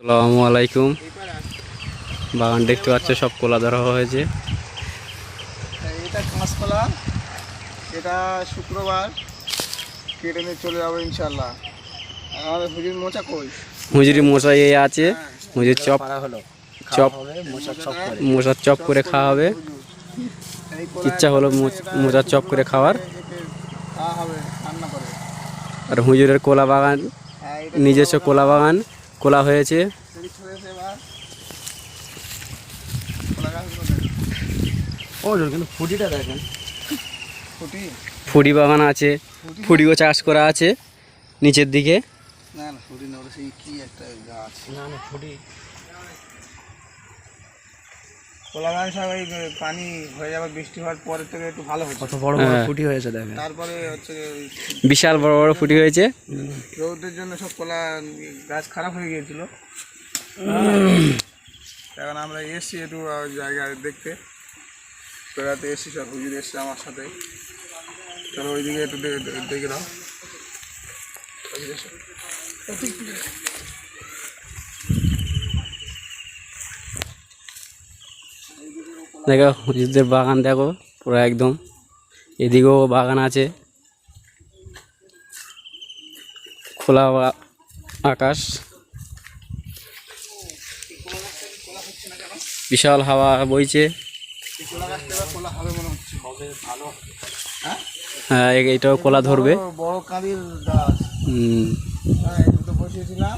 আসসালামু আলাইকুম। বাগান দেখতে পাচ্ছ সব কোলা ধরা হয়েছে। এটা কাঁচকলা এটা শুক্রবার। কেটে নিয়ে চলে যাব ইনশাল্লাহ আর আমাদের হুজুর মোচা কই? হুজুরি আছে। হুজুর চপ চপ মশার চপ করে। খাওয়া হবে। ইচ্ছা হলো মোচ- মোচার চপ করে খাওয়ার। খাওয়া হবে রান্না করে। আর হুজুরের কোলা বাগান হ্যাঁ নিজস্ব কোলা বাগান। কোলা হয়েছে। ফুটি? ফুডি বাগান আছে। ফুডিও চাষ করা আছে নিচের দিকে। না না ফুটি না ওটা সেই কি একটা গাছ? না না ফুটি। কলা গাছ সব এই পানি হয়ে যাবে বৃষ্টি হওয়ার পরে থেকে একটু ভালো হচ্ছে। কত বড় বড় হ্যাঁ। ফুটি হয়েছে দেখেন। তারপরে হচ্ছে বিশাল বড় বড় ফুটি হয়েছে। রোদের জন্য সব কলা গাছ খারাপ হয়ে গিয়েছিল। এখন আমরা এসছি একটু আহ, জায়গায় দেখতে। বেড়াতে এসছি সব হুজুর এসছে আমার সাথে। চলো ওইদিকে একটু দেখে দাও ওইদিকে এসো। দেখো হুজুরদের বাগান দেখো পুরো একদম। এদিকেও বাগান আছে। খোলা আকাশ। বিশাল হাওয়া বইছে। হ্যাঁ এটাও কোলা ধরবে। বড়- কাঁদির গাছ হুম, হ্যাঁ বসিয়েছিলাম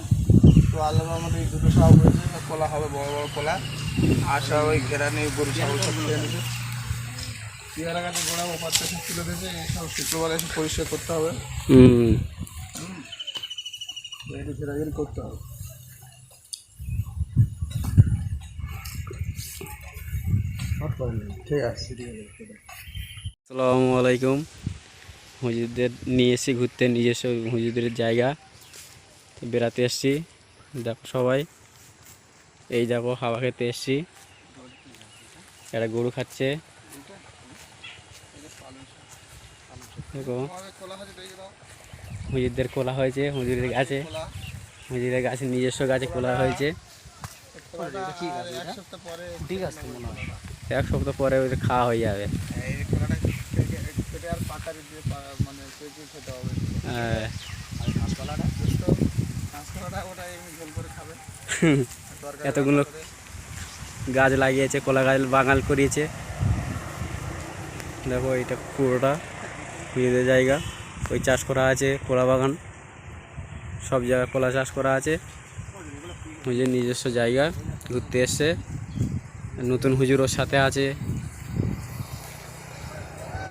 তো আল্লাহ আমাদের এই দুটো সব হয়েছে সব কলা হবে বড় বড় কলা। আর সব ওই ঘেরা নেই গরু ছাগল সব খেয়ে নিছে পেয়ারা গাছের গোড়া ওপারটা সব তুলে দিয়েছে সব শুক্রবার এসে পরিষ্কার করতে হবে। হুম। ঘেরাঘেরি করতে হবে। ঠিক আছে। আসসালামু আলাইকুম। হুজুরদের নিয়ে এসেছি ঘুরতে নিজস্ব হুজুরদের জায়গা। বেড়াতে এসেছি। দেখো সবাই এই দেখো হাওয়া খেতে এসেছি। একটা গরু খাচ্ছে। দেখো হুজুরদের কোলা হয়েছে হুজুরের গাছে। হুজুরের গাছে নিজস্ব গাছে কোলা হয়েছে। এক সপ্তাহ পরে ওদের খাওয়া হয়ে যাবে। মানে হ্যাঁ, এতগুলো গাছ লাগিয়েছে কলা গাছ বাঙাল করিয়েছে। দেখো এটা পুরোটা নিজেদের জায়গা। ওই চাষ করা আছে কলা বাগান। সব জায়গায় কলা চাষ করা আছে। নিজের নিজস্ব জায়গা ঘুরতে এসছে। নতুন হুজুর ওর সাথে আছে।